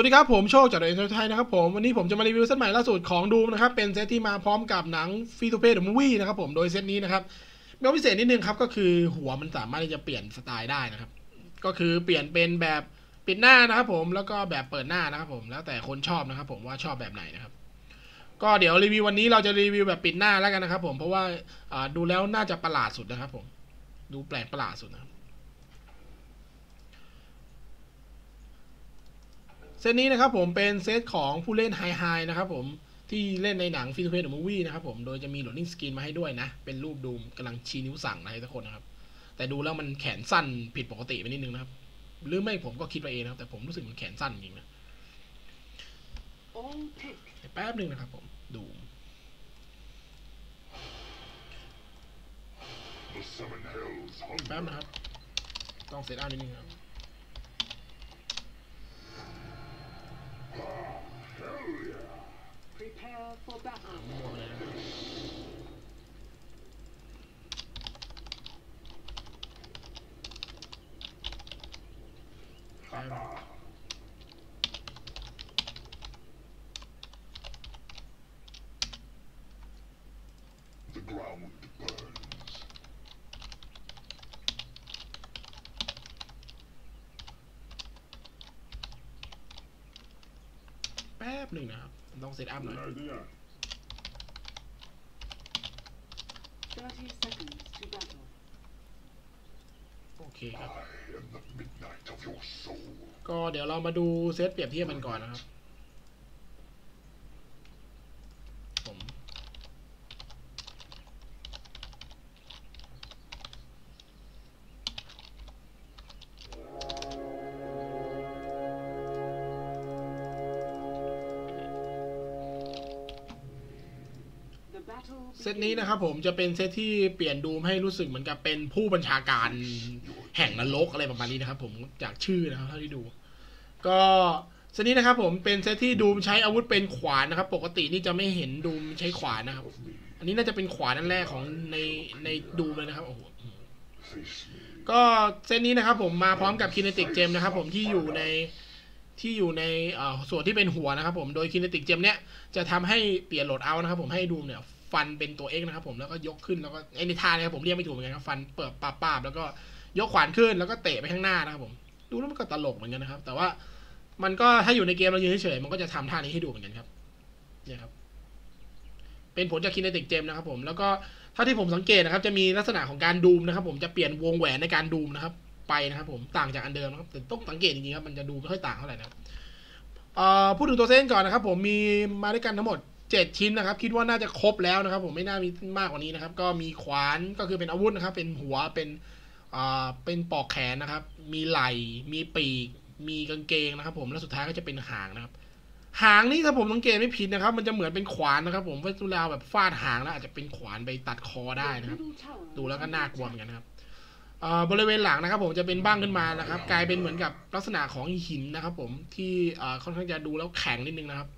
วัสดีครับ ผมโชคจากเดนเตอร์ไทยนะครับผมวันนี้ผมจะมารีวิวเซตใหม่ล่าสุดของดูนะครับ เป็นเซตที่มาพร้อมกับหนังฟีทูเพย์เดอะมูวี่นะครับผมโดยเซตนี้นะครับมีความพิเศษนิดนึงครับก็คือหัวมันสามารถที่จะเปลี่ยนสไตล์ได้นะครับ ก็คือเปลี่ยนเป็นแบบปิดหน้านะครับผมแล้วก็แบบเปิดหน้านะครับผมแล้วแต่คนชอบนะครับผมว่าชอบแบบไหนนะครับ ก็เดี๋ยวรีวิววันนี้เราจะรีวิวแบบปิดหน้าแล้วกันนะครับ ผมเพราะว่าอ่าดูแล้วน่าจะประหลาดสุดนะครับ ผมดูแปลกประหลาดสุดนะครับ เซตนี้นะครับผมเป็นเซตของผู้เล่นไฮไฮนะครับผมที่เล่นในหนังฟิลเพนมูวี่นะครับผมโดยจะมีโหลดดิ้งสกรีนมาให้ด้วยนะ เป็นรูปดูมกำลังชี้นิ้วสั่งนะทุกคนนะครับ แต่ดูแล้วมันแขนสั้นผิดปกติไปนิดนึงนะครับ หรือไม่ผมก็คิดไปเองนะครับแต่ผมรู้สึกมันแขนสั้นจริงนะแป๊บหนึ่งนะครับผมดูมแป๊บนะครับ ต้องเซตอัพนิดนึงครับ Prepare for battle. The ground burns. บหนึ่งนะครับ ต้องเซตอัพหน่อย โอเคครับ ก็เดี๋ยวเรามาดูเซตเปรียบเทียบมันก่อนนะครับ เซตนี้นะครับผมจะเป็นเซตที่เปลี่ยนดูมให้รู้สึกเหมือนกับเป็นผู้บัญชาการแห่งนรกอะไรประมาณนี้นะครับผมจากชื่อนะครับเท่าที่ดู ก็เซตนี้นะครับผมเป็นเซตที่ดูมใช้อาวุธเป็นขวานนะครับ ปกตินี่จะไม่เห็นดูมใช้ขวานนะครับ อันนี้น่าจะเป็นขวานนั่นแรกของในในดูมเลยนะครับโอ้โหก็เซตนี้นะครับผมมาพร้อมกับคินติกเจมนะครับผมที่อยู่ในที่อยู่ในส่วนที่เป็นหัวนะครับผมโดยคินติกเจมเนี้ยจะทำให้เปลี่ยนโหลดเอานะครับผมให้ดูเนี่ย ฟันเป็นตัว X นะครับผมแล้วก็ยกขึ้นแล้วก็ไอ้ในท่าเนี่ยครับผมเรียกไม่ถูกเหมือนกันครับฟันเปิดปาบปาบแล้วก็ยกขวานขึ้นแล้วก็เตะไปข้างหน้านะครับผมดูแล้วมันก็ตลกเหมือนกันนะครับ แต่ว่ามันก็ถ้าอยู่ในเกมเรายืนเฉยๆมันก็จะทำท่านี้ให้ดูเหมือนกันครับเนี่ยครับ เป็นผลจากคิน e ติกเจมนะครับผมแล้วก็เท่าที่ผมสังเกตนะครับ จะมีลักษณะของการดูมนะครับ ผมจะเปลี่ยนวงแหวนในการดูมนะครับ ไปนะครับ ผมต่างจากอันเดิมนะครับแต่ต้องสังเกตจริงๆครับมันจะดูไม่ค่อยต่างเท่าไหร่นะครับเอ่อพูดถึงตัวเส้นก่อนนะครับ ผมมีมาด้วยกันทั้งหมด 7 ชิ้นนะครับ คิดว่าน่าจะครบแล้วนะครับ ผมไม่น่ามีมากกว่านี้นะครับ ก็มีขวานก็คือเป็นอาวุธนะครับ เป็นหัวเป็นอ่อเป็นปอกแขนนะครับ มีไหล่มีปีก มีกางเกงนะครับ ผมแล้วสุดท้ายก็จะเป็นหางนะครับ หางนี่ถ้าผมสังเกตไม่ผิดนะครับ มันจะเหมือนเป็นขวานนะครับ ผมเวลาแบบฟาดหางแล้วอาจจะเป็นขวานไปตัดคอได้นะครับ ดูแล้วก็น่ากลัวเหมือนกันนะครับอ่อบริเวณหลังนะครับผมจะเป็นบ้างขึ้นมานะครับ กลายเป็นเหมือนกับลักษณะของหินนะครับ ผมที่อ่อค่อนข้างจะดูแล้วแข็งนิดนึงนะครับ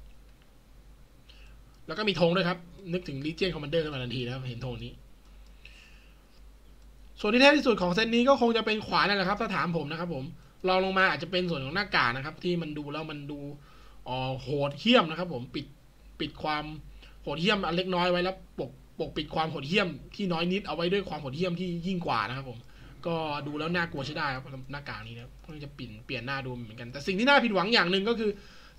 แล้วก็มีธงด้วยครับ นึกถึง Legion Commander ขึ้นมาทันทีนะครับ เห็นธงนี้ ส่วนที่แท้ที่สุดของเซตนี้ก็คงจะเป็นขวานนั่นแหละครับ ถ้าถามผมนะครับผมรองลงมาอาจจะเป็นส่วนของหน้ากากนะครับ ที่มันดูแล้วมันดูอ่อโหดเหี้ยมนะครับ ผมปิดปิดความโหดเหี้ยมอันเล็กน้อยไว้แล้วปกปกปิดความโหดเหี้ยมที่น้อยนิดเอาไว้ด้วยความโหดเหี้ยมที่ยิ่งกว่านะครับผมก็ดูแล้วน่ากลัวใช้ได้ครับหน้ากากนี้นะก็จะเปลี่ยนเปลี่ยนหน้าดูเหมือนกัน แต่สิ่งที่น่าผิดหวังอย่างหนึ่งก็คือ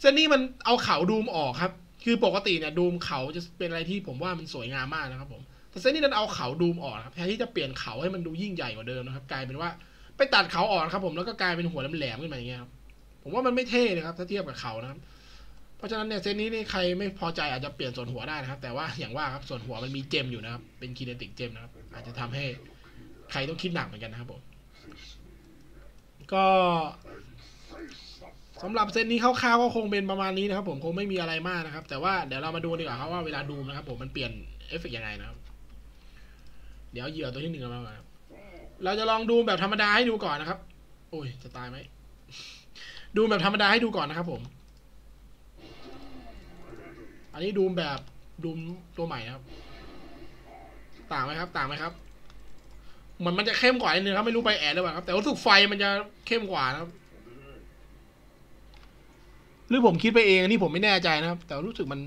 เส้นนี้มันเอาเขาดูมออกครับ คือปกติเนี่ยดูมเขาจะเป็นอะไรที่ผมว่ามันสวยงามมากนะครับผมแต่เส้นนี้ดันเอาเขาดูมออกครับแทนที่จะเปลี่ยนเขาให้มันดูยิ่งใหญ่กว่าเดิมนะครับ กลายเป็นว่าไปตัดเขาออกครับ ผมแล้วก็กลายเป็นหัวแหลมๆขึ้นมาอย่างเงี้ยครับผมว่ามันไม่เท่นะครับ ถ้าเทียบกับเขานะครับ เพราะฉะนั้นเนี่ยเซตนี้นี่ใครไม่พอใจอาจจะเปลี่ยนส่วนหัวได้นะครับ แต่ว่าอย่างว่าครับส่วนหัวมันมีเจมอยู่นะครับ เป็นคีเนติกเจมนะครับ อาจจะทำให้ใครต้องคิดหนักเหมือนกันนะครับผม ก็ สำหรับเซตนี้คร่าวๆก็คงเป็นประมาณนี้นะครับ ผมคงไม่มีอะไรมากนะครับ แต่ว่าเดี๋ยวเรามาดูดีกว่าครับว่าเวลาดูนะครับ ผมมันเปลี่ยนเอฟเฟกต์ยังไงนะครับ เดี๋ยวเหยื่อตัวที่หนึ่งมาครับเราจะลองดูแบบธรรมดาให้ดูก่อนนะครับ โอ้ยจะตายไหมดูแบบธรรมดาให้ดูก่อนนะครับ ผม อันนี้ดูแบบดูตัวใหม่นะครับ ต่างไหมครับ ต่างไหมครับเหมือนมันจะเข้มกว่านิดนึงครับไม่รู้ไปแอดหรือเปล่าครับ แต่รู้สึกไฟมันจะเข้มกว่านะครับ หรือผมคิดไปเองอันนี้ผมไม่แน่ใจนะครับ แต่รู้สึกมัน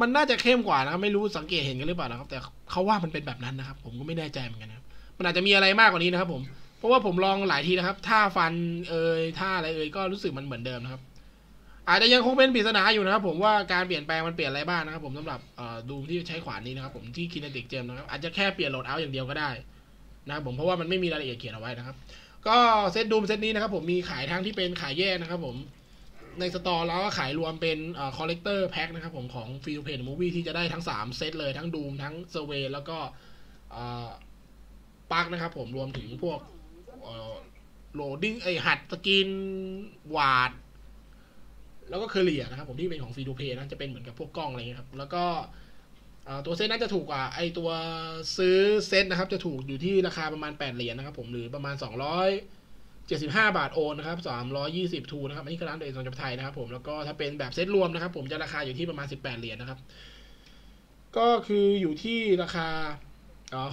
มันน่าจะเข้มกว่านะครับไม่รู้สังเกตเห็นกันหรือเปล่านะครับ แต่เขาว่ามันเป็นแบบนั้นนะครับ ผมก็ไม่แน่ใจเหมือนกันนะครับมันอาจจะมีอะไรมากกว่านี้นะครับผมเพราะว่าผมลองหลายทีนะครับท่าฟันเอ่ยท่าอะไรเอ่ยก็รู้สึกมันเหมือนเดิมนะครับ อาจจะยังคงเป็นปริศนาอยู่นะครับ ผมว่าการเปลี่ยนแปลงมันเปลี่ยนอะไรบ้างนะครับ ผมสำหรับดูที่ใช้ขวานนี้นะครับ ผมที่คินติกเจมนะครับอาจจะแค่เปลี่ยนโหลดเอาอย่างเดียวก็ได้นะครับผมเพราะว่ามันไม่มีรายละเอียดเขียนเอาไว้นะครับ ก็เซตดูมเซตนี้นะครับผมมีขายทั้งที่เป็นขายแยกนะครับผมในสตอร์แล้วก็ขายรวมเป็นอ่คอลเลกเตอร์แพ็คนะครับผมของฟิลเพนมูวี่ที่จะได้ทั้ง 3 เซตเลยทั้งดูมทั้งเซเวแล้วก็ปาร์คนะครับผมรวมถึงพวกโหลดดิ้งไอหัดสกินวาด แล้วก็เคเรียนะครับผมที่เป็นของฟรีดูเพย์นะจะเป็นเหมือนกับพวกกล้องอะไรเงี้ยครับ แล้วก็ ตัวเซตน่าจะถูกกว่าไอตัวซื้อเซตนะครับ จะถูกอยู่ที่ราคาประมาณ 8 เหรียญนะครับ ผมหรือประมาณ275 บาทโอนนะครับ320ทูนะครับอันนี้ก็ร้านเดซอนจับไทยนะครับ ผมแล้วก็ถ้าเป็นแบบเซตรวมนะครับ ผมจะราคาอยู่ที่ประมาณ 18 เหรียญนะครับ ก็คืออยู่ที่ราคา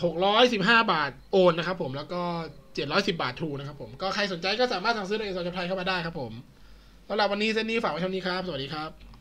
หกร้อยสิบาทโอนนะครับ ผมแล้วก็เจ็ดร้อยสิบาททูนะครับผมก็ใครสนใจก็สามารถสั่งซื้อในเอซอนจับไทยเข้ามาได้ครับ ผมสำหรับวันนี้เซตนี้ฝากไว้เท่านี้ครับ สวัสดีครับ